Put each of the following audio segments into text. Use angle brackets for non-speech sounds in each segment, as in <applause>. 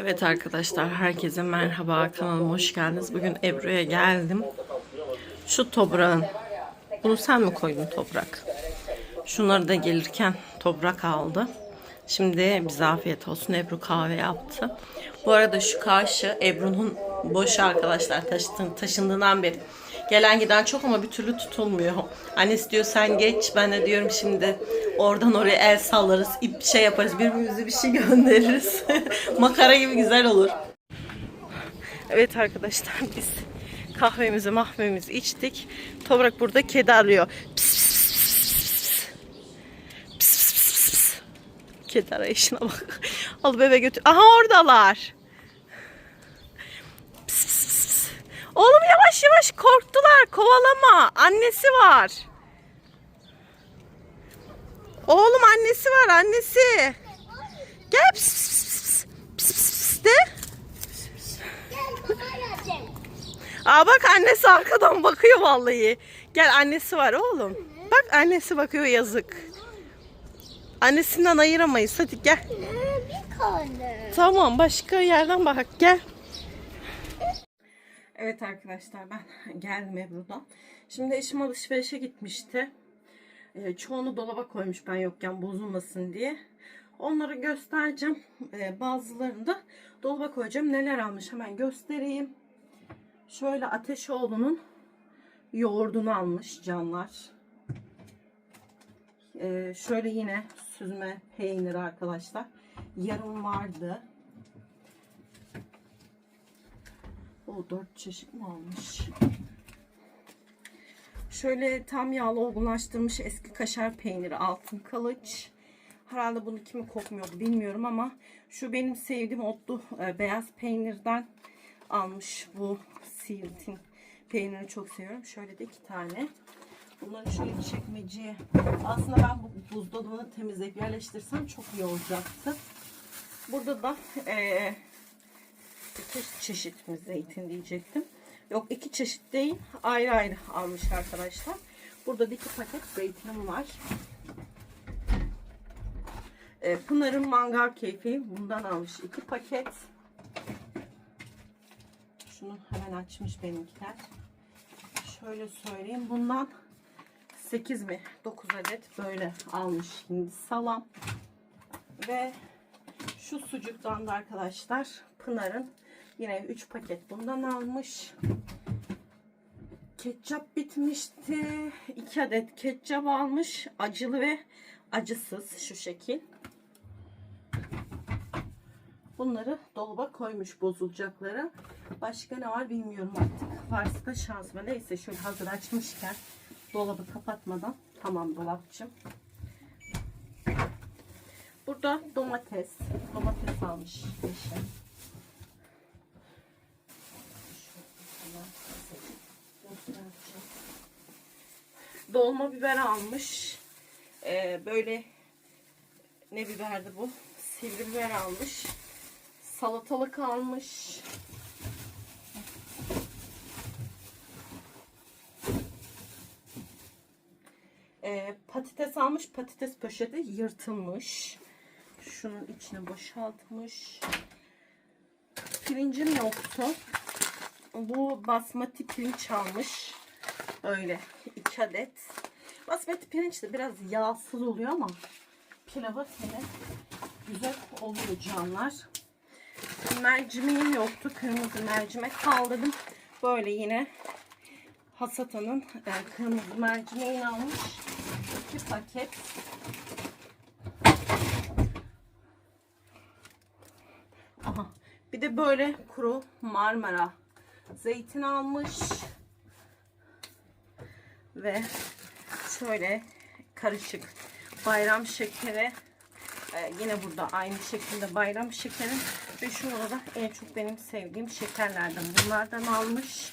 Evet arkadaşlar herkese merhaba kanalıma hoş geldiniz. Bugün Ebru'ya geldim. Şu toprağın bunu sen mi koydun toprak? Şunları da gelirken toprak aldı. Şimdi bize afiyet olsun. Ebru kahve yaptı. Bu arada şu karşı Ebru'nun boş arkadaşlar taşındığından beri. Gelen giden çok ama bir türlü tutulmuyor. Annesi diyor sen geç. Ben de diyorum şimdi oradan oraya el sallarız. ip şey yaparız. Birbirimize bir şey <laughs> göndeririz. <laughs> Makara gibi güzel olur. Evet arkadaşlar <laughs> biz kahvemizi mahvemizi içtik. Toprak burada kedi arıyor. Pis, pis, pis, pis, pis, pis. Pis, pis, pis. Kedi arayışına bak. Al bebe götür. Aha oradalar. Pis, pis, pis, pis. Oğlum yavaş yavaş korktular. Kovalama. Annesi var. Oğlum annesi var annesi. Gel pis pis pis pis pis pis de. Aa bak annesi arkadan bakıyor vallahi. Gel annesi var oğlum. Bak annesi bakıyor yazık. Annesinden ayıramayız hadi gel. Tane. Tamam başka yerden bak gel. Evet arkadaşlar ben <laughs> geldim Ebru'dan. Şimdi eşim alışverişe gitmişti. Ee, çoğunu dolaba koymuş ben yokken bozulmasın diye. Onları göstereceğim. Ee, bazılarını da dolaba koyacağım. Neler almış hemen göstereyim. Şöyle Ateşoğlu'nun yoğurdunu almış canlar. Ee, şöyle yine süzme peyniri arkadaşlar. Yarım vardı. O dört çeşit mi almış? Şöyle tam yağlı olgunlaştırmış eski kaşar peyniri altın kılıç. Herhalde bunu kimi kokmuyordu bilmiyorum ama şu benim sevdiğim otlu e, beyaz peynirden almış bu Siirt'in peynirini çok seviyorum. Şöyle de iki tane. Bunları şöyle çekmeceye aslında ben bu buzdolabını temizleyip yerleştirsem çok iyi olacaktı. Burada da e, iki çeşit mi zeytin diyecektim. Yok iki çeşit değil. Ayrı ayrı almış arkadaşlar. Burada da iki paket zeytinim var. E, Pınar'ın mangal keyfi bundan almış iki paket. Şunu hemen açmış benimkiler. Şöyle söyleyeyim. Bundan 8 mi 9 adet böyle almış hindi salam. Ve şu sucuktan da arkadaşlar Pınar'ın yine 3 paket bundan almış. Ketçap bitmişti. 2 adet ketçap almış. Acılı ve acısız şu şekil. Bunları dolaba koymuş bozulacakları. Başka ne var bilmiyorum artık. Varsa da şansıma. Neyse şöyle hazır açmışken dolabı kapatmadan. Tamam dolapçım. Burada domates. Domates almış eşim. Dolma biber almış. Ee, böyle ne biberdi bu? Sivri biber almış. Salatalık almış. Ee, patates almış. Patates poşeti yırtılmış. Şunun içine boşaltmış. Pirincim yoktu. Bu basmati pirinç almış. Öyle iki adet. Basmati pirinç de biraz yağsız oluyor ama pilava yine güzel oluyor canlar. Mercimeğim yoktu. Kırmızı mercimek kaldırdım. Böyle yine Hasata'nın e, kırmızı mercimeğini almış. iki paket. Aha. Bir de böyle kuru marmara zeytin almış. Ve şöyle karışık bayram şekeri ee, yine burada aynı şekilde bayram şekeri ve şu arada en çok benim sevdiğim şekerlerden bunlardan almış.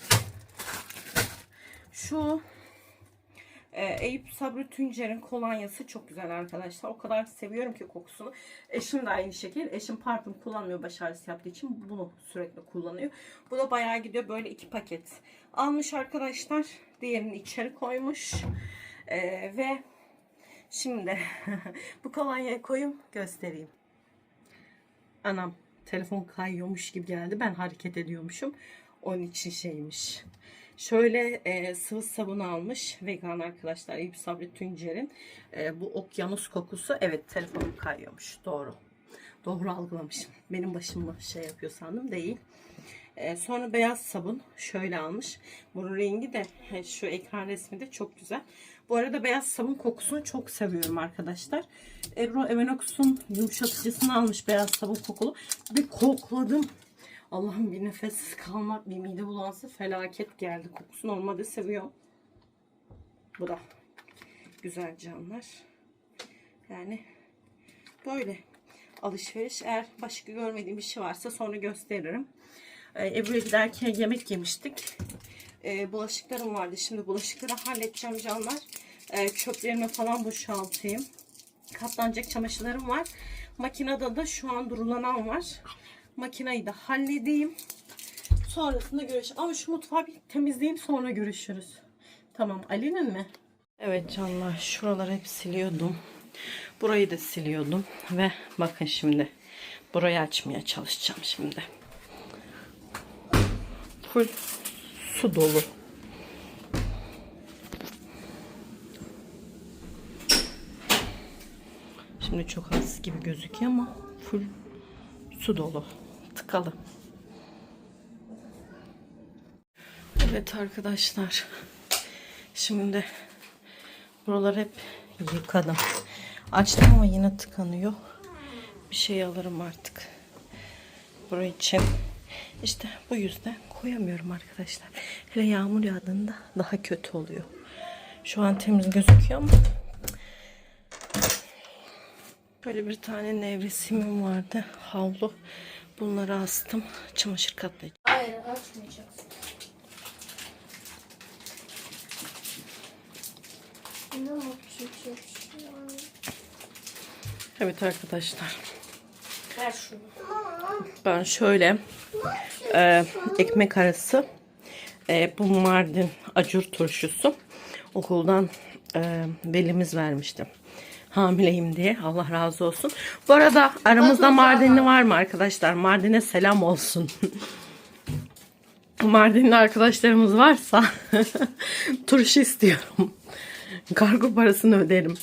Şu e, Eyüp Sabri Tuncer'in kolonyası çok güzel arkadaşlar. O kadar seviyorum ki kokusunu. Eşim de aynı şekil. Eşim parfüm kullanmıyor baş ağrısı yaptığı için bunu sürekli kullanıyor. Bu da bayağı gidiyor. Böyle iki paket almış arkadaşlar. Diğerini içeri koymuş. E, ve Şimdi <laughs> bu kolonyayı koyayım göstereyim. Anam telefon kayıyormuş gibi geldi. Ben hareket ediyormuşum. Onun için şeymiş. Şöyle e, sıvı sabun almış vegan arkadaşlar Eyüp Sabri Tuncer'in E, bu okyanus kokusu evet telefonum kayıyormuş doğru doğru algılamışım benim başımı şey yapıyor sandım değil E, sonra beyaz sabun şöyle almış bunun rengi de şu ekran resmi de çok güzel bu arada beyaz sabun kokusunu çok seviyorum arkadaşlar Ebru Evenox'un yumuşatıcısını almış beyaz sabun kokulu bir kokladım Allah'ım bir nefessiz kalmak, bir mide bulansı felaket geldi. Kokusu normalde seviyorum. Bu da güzel canlar. Yani böyle alışveriş. Eğer başka görmediğim bir şey varsa sonra gösteririm. Ee, Ebru'ya giderken yemek yemiştik. Ee, bulaşıklarım vardı. Şimdi bulaşıkları halledeceğim canlar. Ee, çöplerimi falan boşaltayım. Katlanacak çamaşırlarım var. Makinede de şu an durulanan var. Makinayı da halledeyim. Sonrasında görüşürüz. Ama şu mutfağı bir temizleyeyim sonra görüşürüz. Tamam. Ali'nin mi? Evet canlar. Şuraları hep siliyordum. Burayı da siliyordum. Ve bakın şimdi. Burayı açmaya çalışacağım şimdi. Full su dolu. Şimdi çok az gibi gözüküyor ama full su dolu. Tıkalı. Evet arkadaşlar. Şimdi buraları hep yıkadım. Açtım ama yine tıkanıyor. Bir şey alırım artık. Burayı için. İşte bu yüzden koyamıyorum arkadaşlar. Hele yağmur yağdığında daha kötü oluyor. Şu an temiz gözüküyor ama Böyle bir tane nevresimim vardı. Havlu. Bunları astım. Çamaşır katlayıcı. Hayır açmayacaksın. Evet arkadaşlar. Ben şöyle e, ekmek arası e, bu Mardin acur turşusu okuldan e, velimiz vermişti. Hamileyim diye. Allah razı olsun. Bu arada aramızda Mardinli var mı arkadaşlar? Mardin'e selam olsun. Mardinli arkadaşlarımız varsa <laughs> turşu istiyorum. Kargo parasını öderim.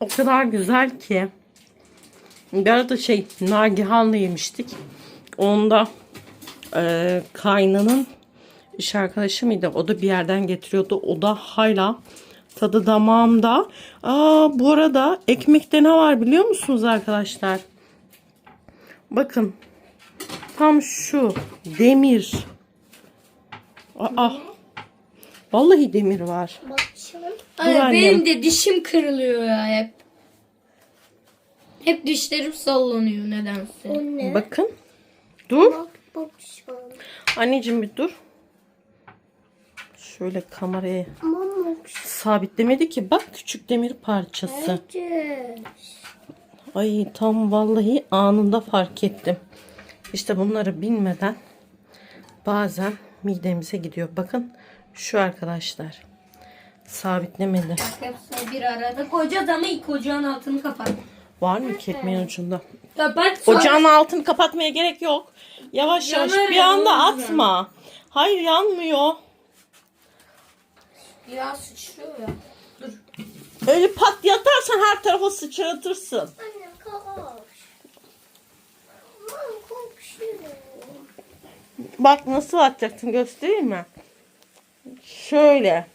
O kadar güzel ki. Bir arada şey Nagihan'la yemiştik. Onda e, kaynının iş arkadaşı mıydı? O da bir yerden getiriyordu. O da hala tadı damağımda. Aa, bu arada ekmekte ne var biliyor musunuz arkadaşlar? Bakın. Tam şu demir. Aa. Vallahi demir var. Bakacağım. Ay, benim de dişim kırılıyor ya hep. Hep dişlerim sallanıyor nedense. O ne? Bakın. Dur. Bak bakacağım. Anneciğim bir dur. Şöyle kameraya Ama bakacağım. sabitlemedi ki. Bak küçük demir parçası. Ay tam vallahi anında fark ettim. İşte bunları bilmeden bazen midemize gidiyor. Bakın şu arkadaşlar. Sabitlemedi. Hepsini bir arada koyacağız ama ilk ocağın altını kapat. Var mı ki ekmeğin ucunda? Kapat sonra- Ocağın altını kapatmaya gerek yok. Yavaş yavaş Yanar bir anda ya, yüzden. atma. Hayır yanmıyor. Ya sıçrıyor ya. Dur. Öyle pat yatarsan her tarafa sıçratırsın. Anne koş. Aman. Bak nasıl atacaksın göstereyim mi? Şöyle.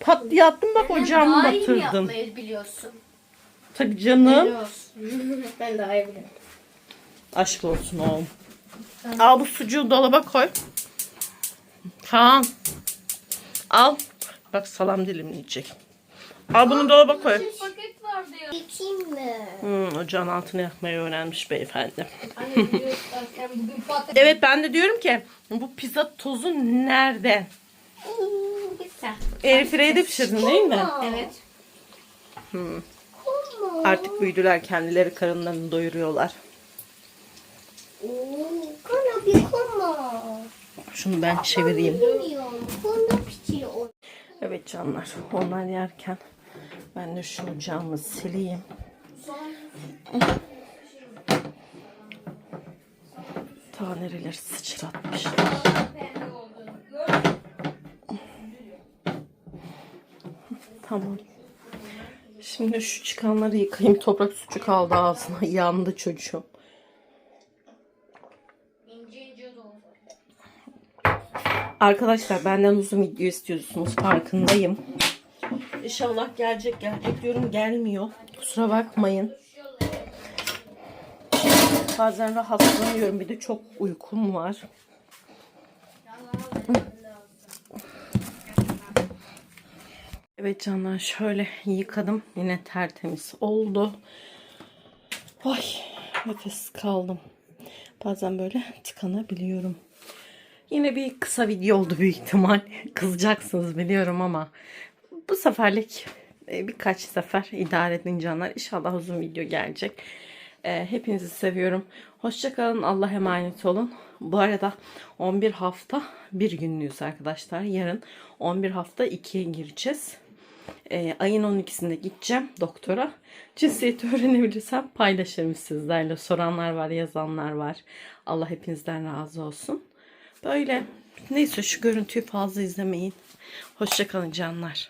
Pat diye attım bak ocağımı Daha iyi mi yapmayı biliyorsun? Tabii canım. <laughs> Ben daha iyi biliyorum. Aşk olsun oğlum. Al bu sucuğu dolaba koy. Kaan. Al. Bak salam dilimleyecek. Al bunu dolaba koy. Paket vardı ya. Geçeyim mi? Hmm, ocağın altını yakmayı öğrenmiş beyefendi. Anne biliyorsun sen bugün <laughs> patates. Evet ben de diyorum ki bu pizza tozu nerede? Airfryer'de pişirdin değil mi? Evet. Koma. Artık büyüdüler kendileri karınlarını doyuruyorlar. Oo, Kana bir koma. Şunu ben çevireyim. Evet canlar onlar yerken ben de şu ocağımı sileyim. Ta nereleri Tamam. Şimdi şu çıkanları yıkayayım. Toprak suçu kaldı ağzına. <laughs> Yandı çocuğum. Arkadaşlar benden uzun video istiyorsunuz. Farkındayım. İnşallah gelecek gelecek diyorum gelmiyor. Kusura bakmayın. Bazen rahatsızlanıyorum. Bir de çok uykum var. Evet canlar şöyle yıkadım. Yine tertemiz oldu. Ay nefes kaldım. Bazen böyle tıkanabiliyorum. Yine bir kısa video oldu büyük ihtimal. <laughs> Kızacaksınız biliyorum ama bu seferlik e, birkaç sefer idare edin canlar. İnşallah uzun video gelecek. E, Hepinizi seviyorum. Hoşçakalın. Allah emanet olun. Bu arada 11 hafta bir günlüyüz arkadaşlar. Yarın 11 hafta 2'ye gireceğiz. E, ayın 12'sinde gideceğim doktora. Cinsiyeti <laughs> öğrenebilirsem paylaşırım sizlerle. Soranlar var, yazanlar var. Allah hepinizden razı olsun. Böyle. Neyse şu görüntüyü fazla izlemeyin. Hoşçakalın canlar.